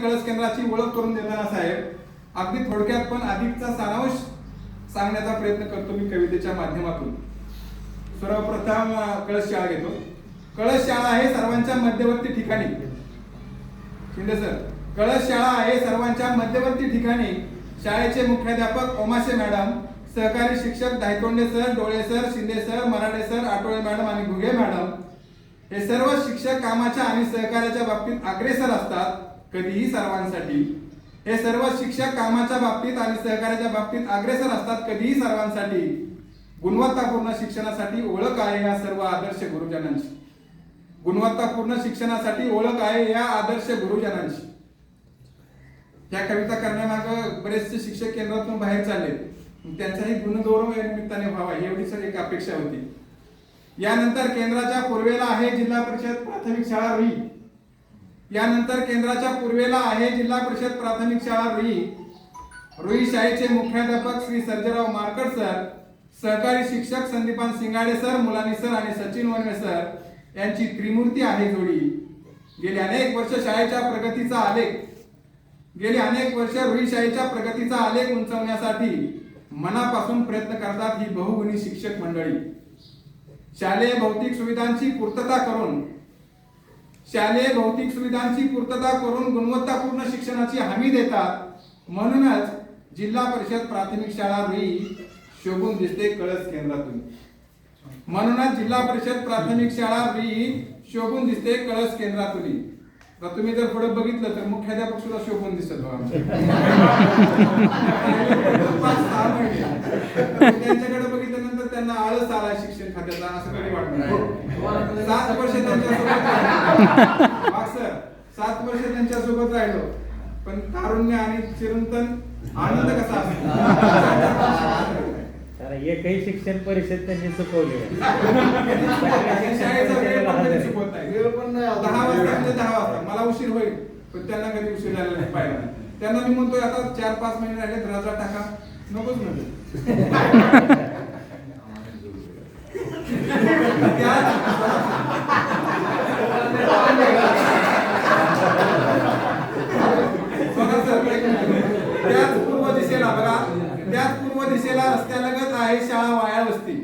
कळस केंद्राची ओळख करून देणारा साहेब अगदी थोडक्यात पण अधिकचा सारांश सांगण्याचा प्रयत्न करतो मी कवितेच्या माध्यमातून. सर्वप्रथम कळस शाळा घेतो. कळस शाळा आहे सर्वांच्या मध्यवर्ती ठिकाणी. शिंदे सर कळस शाळा आहे सर्वांच्या मध्यवर्ती ठिकाणी. शाळेचे मुख्याध्यापक ओमाशे मॅडम सहकारी शिक्षक Daytonde sir Dole sir Shinde sir Marathe sir Athawale madam आणि घुगे मॅडम. हे सर्व शिक्षक कामाच्या आणि सहकार्याच्या बाबतीत अग्रेसर असतात. कधीही सर्वांसाठी. हे सर्व शिक्षक कामाच्या बाबतीत आणि सहकार्याच्या बाबतीत अग्रेसर असतात कधीही सर्वांसाठी. गुणवत्तापूर्ण शिक्षणासाठी ओळख आहे या सर्व आदर्श गुरुजनांची. गुणवत्तापूर्ण शिक्षणासाठी ओळख आहे या आदर्श गुरुजनांची. या कविता करण्यामागं बरेचसे शिक्षक केंद्रातून बाहेर चालले. त्यांचाही गुणगौरव या निमित्ताने व्हावा एवढीच एक अपेक्षा होती. यानंतर केंद्राच्या पूर्वेला आहे जिल्हा परिषद प्राथमिक शाळा रुई. यानंतर केंद्राच्या पूर्वेला आहे जिल्हा परिषद प्राथमिक शाळा रुई. रुई शाळेचे मुख्याध्यापक श्री सर्जेराव मारकर सर सहकारी शिक्षक संदीपान सिंगाडे सर मुलानी सर आणि सचिन वनवे सर यांची त्रिमूर्ती आहे जोडी. गेली अनेक वर्ष शाळेच्या प्रगतीचा आलेख. गेली अनेक वर्ष रुई शाळेच्या प्रगतीचा आलेख उंचवण्यासाठी मनापासून प्रयत्न करतात ही बहुगुणी शिक्षक मंडळी. शालेय भौतिक सुविधांची पूर्तता करून शालेय भौतिक सुविधांची पूर्तता करून गुणवत्तापूर्ण शिक्षणाची हमी देतात. म्हणूनच जिल्हा परिषद प्राथमिक शाळा रुई शोभून दिसते कळस केंद्रातून. म्हणूनच जिल्हा परिषद प्राथमिक शाळा रुई शोभून दिसते कळस केंद्रातून. तर तुम्ही जर पुढे बघितलं तर मुख्याध्यापक सुद्धा शोभून दिसत त्यांच्याकडे बघितल्यानंतर त्यांना आळस आला शिक्षण खात्याचा असं कधी वाटणार सात वर्ष त्यांच्यासोबत. वाघ सर सात वर्ष त्यांच्यासोबत राहिलो. पण तारुण्य आणि चिरंतन आनंद कसा असतो एकही शिक्षण परिषद त्यांनी चुकवली. दहा वाजता म्हणजे दहा वाजता. मला उशीर होईल पण त्यांना कधी उशीर झालेला नाही पाहिला नाही. त्यांना मी म्हणतोय आता चार पाच महिने राहिले राजा टाका. नकोच म्हणतो बघा सर, एक मिनिट. त्याच पूर्व दिशेला बघा त्याच पूर्व दिशेला रस्त्यालगत आहे शाळा वाया वस्ती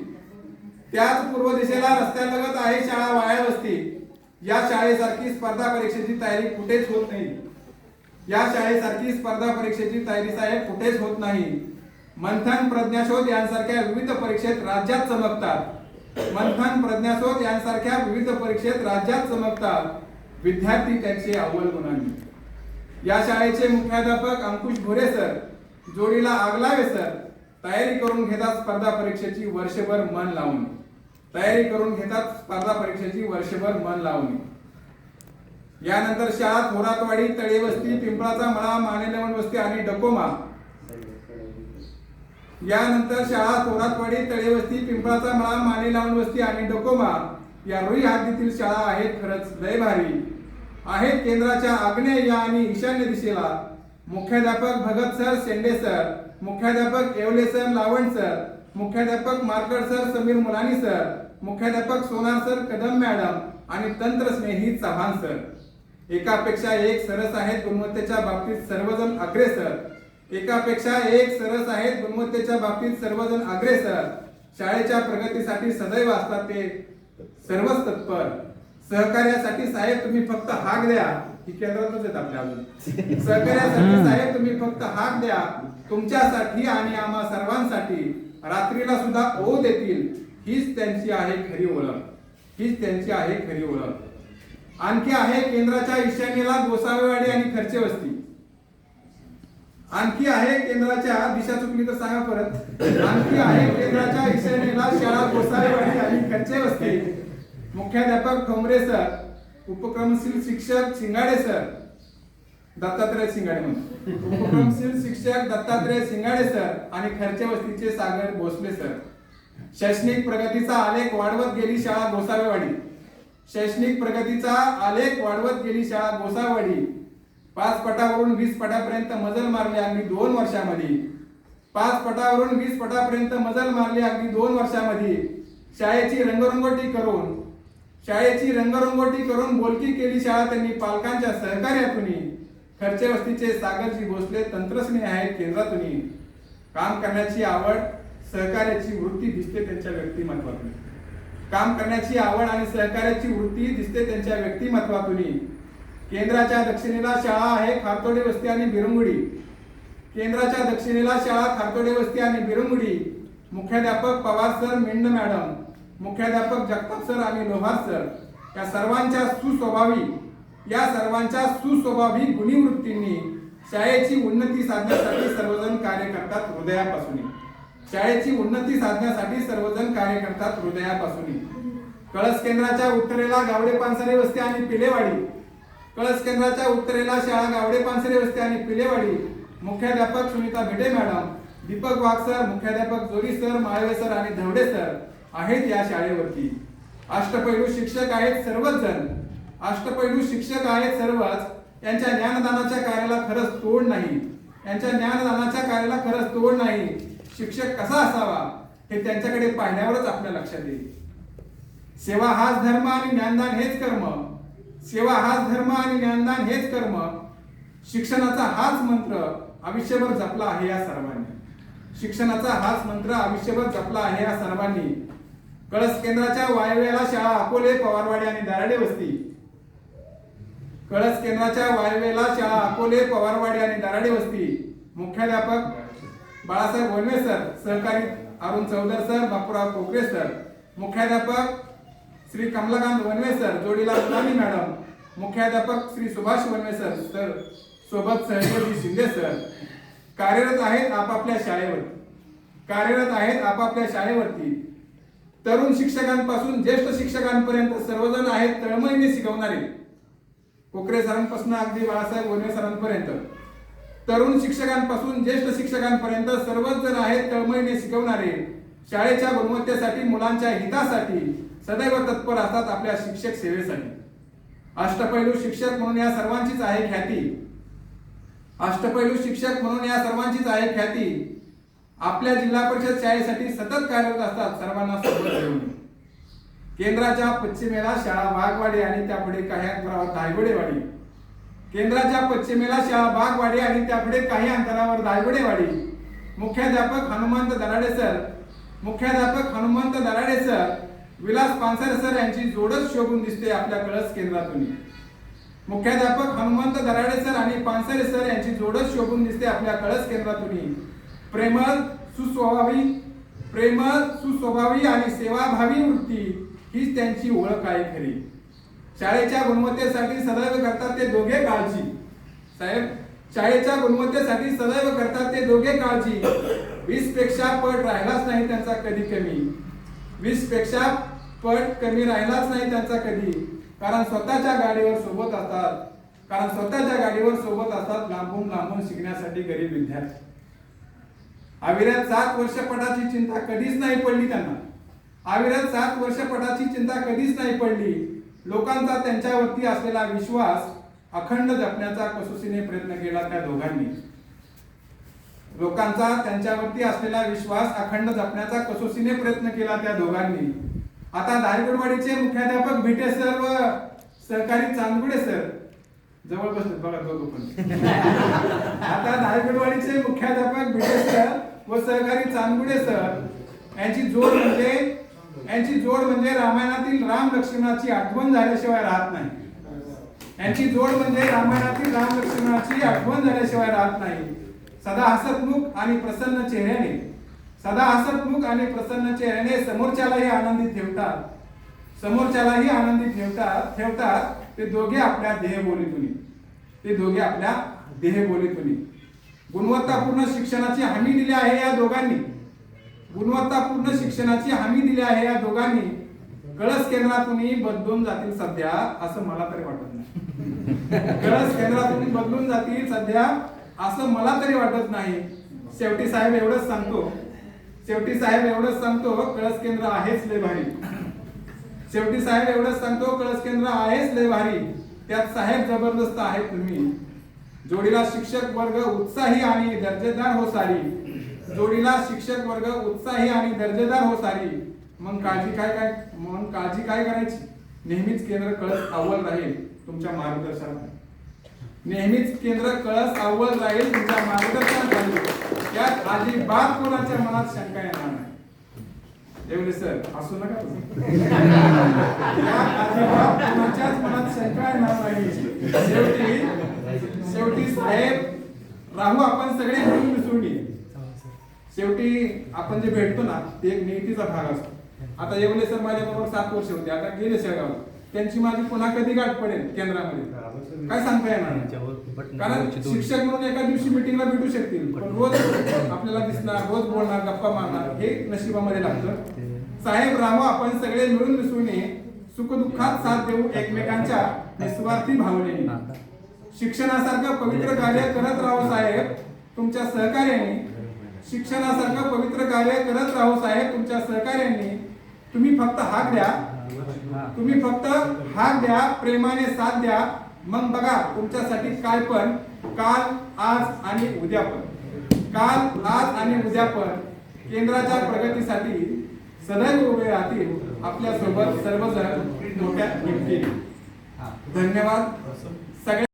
त्याच पूर्व दिशेला रस्त्यालगत आहे शाळा वाया वस्ती या शाळेसारखी स्पर्धा परीक्षेची तयारी कुठेच होत नाही. या शाळेसारखी स्पर्धा परीक्षेची तयारी साहेब कुठेच होत नाही. मंथन प्रज्ञाशोध यांसारख्या विविध परीक्षेत राज्यात चमकतात. मंथन प्रज्ञाशोध यांसारख्या विविध परीक्षेत राज्यात चमकतात. विद्यार्थी त्यांचे अव्वल गुणांनी. या शाळेचे मुख्याध्यापक अंकुश भोरे सर जोडीला आगलावे सर तयारी करून घेतात स्पर्धा परीक्षेची वर्षभर मन लावून. तयारी करून घेतात स्पर्धा परीक्षेची वर्षभर मन लावून. यानंतर शाळा थोरातवाडी तळेवस्ती पिंपळाचा मळा मानेलवण वस्ती आणि डकोमा. यानंतर शाळा थोरातवाडी तळेवस्ती पिंपळाचा मळा मानेलावण वस्ती आणि डकोमा या रुई हद्दीतील शाळा आहेत खरंच लय भारी. आहेत केंद्राच्या आग्नेय या आणि ईशान्य दिशेला. मुख्याध्यापक भगत सर शेंडे सर. मुख्याध्यापक येवले सर लावण सर. मुख्याध्यापक मार्कर सर समीर मुलानी सर मुख्याध्यापक सोनार सर कदम मॅडम आणि तंत्रस्नेही चव्हाण सर. एकापेक्षा एक सरस आहेत गुणवत्तेच्या बाबतीत सर्वजण अग्रेसर एकापेक्षा एक सरस आहेत गुणवत्तेच्या बाबतीत सर्वजण अग्रेसर शाळेच्या प्रगतीसाठी सदैव असतात ते सर्वच तत्पर सहकार्यासाठी साहेब तुम्ही फक्त हाक द्या. ही केंद्रातच आहेत आपल्या अजून. सहकार्यासाठी साहेब तुम्ही फक्त हाक द्या. तुमच्यासाठी आणि आम्हा सर्वांसाठी रात्रीला सुद्धा ओ देतील. हीच त्यांची आहे खरी ओळख. हीच त्यांची आहे खरी ओळख. आणखी आहे केंद्राच्या ईशान्येला गोसावेवाडी आणि खर्चे वस्ती. आणखी आहे केंद्राच्या दिशा चुकली तर सांगा परत. आणखी आहे केंद्राच्या ईशान्येला शाळा गोसावेवाडी आणि खर्चे वस्ती. मुख्याध्यापक ठोंबरे सर उपक्रमशील शिक्षक शिंगाडे सर दत्तात्रय सिंगाडे म्हणून. उपक्रमशील शिक्षक दत्तात्रय सिंगाडे सर आणि खर्चे वस्तीचे सागर भोसले सर. शैक्षणिक प्रगतीचा आलेख वाढवत गेली शाळा गोसावेवाडी शैक्षणिक प्रगतीचा आलेख वाढवत गेली शाळा गोसावेवाडी पाच पटावरून वीस पटापर्यंत मजल मारली अगदी दोन वर्षामध्ये. पाच पटावरून वीस पटापर्यंत मजल मारली अगदी दोन वर्षामध्ये. शाळेची रंगरंगोटी करून. शाळेची रंगरंगोटी करून बोलकी केली शाळा त्यांनी पालकांच्या सहकार्यातून खर्चे वस्तीचे सागरजी भोसले तंत्रस्नेही आहेत केंद्रातून काम करण्याची आवड सहकार्याची वृत्ती दिसते त्यांच्या व्यक्तिमत्वातून. काम करण्याची आवड आणि सहकार्याची वृत्ती दिसते त्यांच्या व्यक्तिमत्वातून केंद्राच्या दक्षिणेला शाळा आहे खारतोडे वस्ती आणि बिरंगुडी. केंद्राच्या दक्षिणेला शाळा खारतोडे वस्ती आणि बिरंगुडी. मुख्याध्यापक पवार सर मेंढ मॅडम. मुख्याध्यापक जगताप सर आणि लोहार सर. या सर्वांच्या सुस्वभावी या सर्वांच्या सुस्वभावी गुणीवृत्तींनी शाळेची उन्नती साधण्यासाठी सर्वजण कार्य करतात हृदयापासून. शाळेची उन्नती साधण्यासाठी सर्वजण कार्य करतात हृदयापासून. कळस केंद्राच्या उत्तरेला गावडे पानसरे वस्ती आणि पिलेवाडी. कळस केंद्राच्या उत्तरेला शाळा गावडे पानसरे वस्ती आणि पिलेवाडी. मुख्याध्यापक सुनीता भिडे मॅडम दीपक वाघ सर मुख्याध्यापक जोरी सर माळवे सर आणि धवडे सर आहेत या शाळेवरती. अष्टपैलू शिक्षक आहेत सर्वच जण. अष्टपैलू शिक्षक आहेत सर्वच. यांच्या ज्ञानदानाच्या कार्याला खरंच तोड नाही. यांच्या ज्ञानदानाच्या कार्याला खरंच तोड नाही. शिक्षक कसा असावा हे त्यांच्याकडे पाहण्यावरच आपल्या लक्षात येईल सेवा हाच धर्म आणि ज्ञानदान हेच कर्म. सेवा हाच धर्म आणि ज्ञानदान हेच कर्म. शिक्षणाचा हाच मंत्र आयुष्यभर जपला आहे या सर्वांनी. शिक्षणाचा हाच मंत्र आयुष्यभर जपला आहे या सर्वांनी. कळस केंद्राच्या वायव्याला शाळा अकोले पवारवाडी आणि दाराडे वस्ती. कळस केंद्राच्या वायवेला शाळा अकोले पवारवाडी आणि दाराडे वस्ती. मुख्याध्यापक बाळासाहेब वनवे सर सहकारी अरुण चौधर सर बापूराव कोकरे सर. मुख्याध्यापक श्री कमलाकांत वनवे सर जोडीला मुलानी मॅडम. मुख्याध्यापक Shri Subhash one way sir sir. सोबत सहयोगी शिंदे सर. कार्यरत आहेत आपापल्या शाळेवरती कार्यरत आहेत आपापल्या शाळेवरती. तरुण शिक्षकांपासून ज्येष्ठ शिक्षकांपर्यंत सर्वजण आहेत तळमळीने शिकवणारे. कोकरे सरांपासून अगदी बाळासाहेब वनवे सरांपर्यंत. तरुण शिक्षकांपासून ज्येष्ठ शिक्षकांपर्यंत सर्वच जण आहेत तळमळीने शिकवणारे. शाळेच्या गुणवत्तेसाठी मुलांच्या हितासाठी सदैव तत्पर असतात आपल्या शिक्षक सेवेसाठी. अष्टपैलू शिक्षक म्हणून या सर्वांचीच आहे ख्याती. अष्टपैलू शिक्षक म्हणून या सर्वांचीच आहे ख्याती. आपल्या जिल्हा परिषद शाळेसाठी सतत कार्यरत असतात सर्वांना सोबत घेऊन केंद्राच्या पश्चिमेला शाळा बागवाडी आणि त्यापुढे काही अंतरावर धायगुडेवाडी केंद्राच्या पश्चिमेला शाळा बागवाडी आणि त्यापुढे काही अंतरावर धायगुडेवाडी मुख्याध्यापक हनुमंत दराडे सर. मुख्याध्यापक हनुमंत दराडे सर. विलास पानसरे सर यांची जोडच शोभून दिसते आपल्या कळस केंद्रातून. मुख्याध्यापक हनुमंत दराडे सर आणि पानसरे सर यांची जोडच शोभून दिसते आपल्या कळस केंद्रातून. प्रेमळ सुस्वभावी प्रेमळ सुस्वभावी आणि सेवाभावी वृत्ती हीच त्यांची ओळख आहे खरी. शाळेच्या गुणवत्तेसाठी सदैव करतात ते दोघे काळजी. साहेब शाळेच्या गुणवत्तेसाठी सदैव करतात ते दोघे काळजी. वीसपेक्षा पट राहिलाच नाही त्यांचा कधी कमी. वीसपेक्षा पट कमी राहिलाच नाही त्यांचा कधी. कारण स्वतःच्या गाडीवर सोबत असतात. कारण स्वतःच्या गाडीवर सोबत असतात लांबून लांबून शिकण्यासाठी गरीब विद्यार्थी. अविरात सात वर्ष पटाची चिंता कधीच नाही पडली त्यांना. अविरत सात वर्ष पटाची चिंता कधीच नाही पडली. लोकांचा त्यांच्यावरती असलेला विश्वास अखंड जपण्याचा कसोशीने प्रयत्न केला त्या दोघांनी. लोकांचा त्यांच्यावरती असलेला विश्वास अखंड जपण्याचा कसोशीने प्रयत्न केला त्या दोघांनी. आता धारगडवाडीचे मुख्याध्यापक भिटे सर व सहकारी चांदगुडे सर. जवळ बसले बघा दोघं पण. आता धारगडवाडीचे मुख्याध्यापक भिटे सर व सहकारी चांदगुडे सर यांची जोड म्हणजे यांची जोड म्हणजे रामायणातील राम लक्ष्मणाची आठवण झाल्याशिवाय राहत नाही. यांची जोड म्हणजे रामायणातील राम लक्ष्मणाची आठवण झाल्याशिवाय राहत नाही. सदा हसतमुख आणि प्रसन्न चेहऱ्याने. सदा हसतमुख आणि प्रसन्न चेहऱ्याने समोरच्यालाही आनंदी ठेवतात. समोरच्यालाही आनंदी ठेवतात ठेवतात. ते दोघे आपल्या देहबोलीतून. ते दोघे आपल्या देहबोलीतून. गुणवत्तापूर्ण शिक्षणाची हमी दिली आहे या दोघांनी. गुणवत्तापूर्ण शिक्षणाची हमी दिली आहे या दोघांनी. कळस केंद्रातूनही बदलून जातील सध्या असं मला तरी वाटत नाही. कळस केंद्रातून बदलून जातील सध्या असं मला तरी वाटत नाही. शेवटी साहेब एवढंच सांगतो. शेवटी साहेब एवढंच सांगतो कळस केंद्र आहेच लय भारी. शेवटी साहेब एवढंच सांगतो कळस केंद्र आहेच लय भारी. त्यात साहेब जबरदस्त आहेत तुम्ही. जोडीला शिक्षक वर्ग उत्साही आणि दर्जेदार हो सारी. जोडीला शिक्षक वर्ग उत्साही आणि दर्जेदार हो सारी. मग काळजी काय काय मग काळजी काय करायची? नेहमीच केंद्र कळस अव्वल राहील तुमच्या मार्गदर्शनात नेहमीच केंद्र कळस अव्वल राहील तुमच्या मार्गदर्शनाखाली. त्यात अजिबात कोणाच्या मनात शंका येणार नाही. देवले सर असू नका अजिबात कोणाच्याच मनात शंका येणार नाही. शेवटी शेवटी साहेब राहू आपण सगळे मिसळून शेवटी आपण जे भेटतो ना ते एक नियतीचा भाग असतो. आता येवले सर माझ्या बरोबर सात वर्ष होते आता गेले शेगावला. त्यांची माझी पुन्हा कधी गाठ पडेल केंद्रामध्ये? काय सांगता येणार. कारण शिक्षक म्हणून एका दिवशी मिटिंगला भेटू शकतील. पण रोज आपल्याला दिसणार रोज बोलणार गप्पा मारणार हे नशिबामध्ये लागतं. साहेब राहू आपण सगळे मिळून मिसळून. सुखदुःखात साथ देऊ एकमेकांच्या निस्वार्थी भावनेने. शिक्षणासारखं पवित्र कार्य करत राहू साहेब. तुमच्या सहकार्याने शिक्षणासारखं पवित्र कार्य करत राहू साहेब तुमच्या सहकार्याने. तुम्ही फक्त हाक द्या. तुम्ही फक्त हाक द्या प्रेमाने साथ द्या. मग बघा तुमच्यासाठी काय पण काल आज आणि उद्या पण. काल आज आणि उद्या पण केंद्राच्या प्रगतीसाठी सदैव उभे राहतील आपल्यासोबत सर्वजण मोठ्या धन्यवाद. सगळ्या